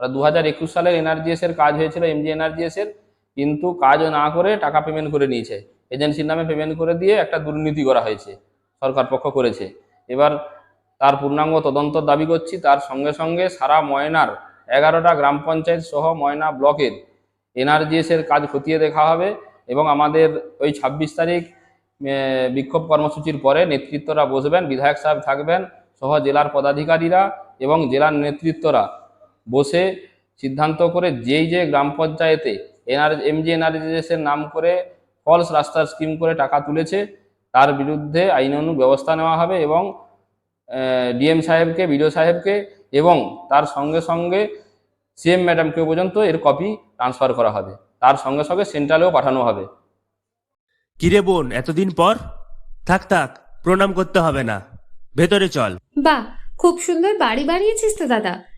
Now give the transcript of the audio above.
দু হাজার একুশ সালের এনআরজিএস এর কাজ হয়েছিল এমজি এনআরজিএস এর, কিন্তু কাজ না করে টাকা পেমেন্ট করে নিয়েছে। এজেন্সির নামে পেমেন্ট করে দিয়ে একটা দুর্নীতি করা হয়েছে, সরকার পক্ষ করেছে। এবার তার পূর্ণাঙ্গ তদন্ত দাবি করছি, তার সঙ্গে সঙ্গে সারা ময়নার এগারোটা গ্রাম পঞ্চায়েত সহ ময়না ব্লকের এনআরজিএস এর কাজ খতিয়ে দেখা হবে এবং আমাদের ওই ছাব্বিশ তারিখ বিক্ষোভ কর্মসূচির পরে নেতৃত্বরা বসবেন, বিধায়ক সাহেব থাকবেন, সহ জেলার পদাধিকারীরা এবং জেলার নেতৃত্বরা। বসে সিদ্ধান্ত করে যেই যে গ্রাম পঞ্চায়েতে এনআর এমজি এনআরজিএস এর নাম করে ফলস রাস্তার স্কিম করে টাকা তুলেছে তার বিরুদ্ধে আইনানু ব্যবস্থা নেওয়া হবে এবং ডিএম সাহেবকে বিডিও সাহেবকে এবং তার সঙ্গে সঙ্গে সিএম ম্যাডামকে পর্যন্ত এর কপি ট্রান্সফার করা হবে। তার সঙ্গে সঙ্গে সেন্ট্রালেও পাঠানো হবে। কিরে বোন এতদিন পর? থাক থাক প্রণাম করতে হবে না। ভেতরে চল। বাহ খুব সুন্দর বাড়ি বানিয়েছিস তো দাদা।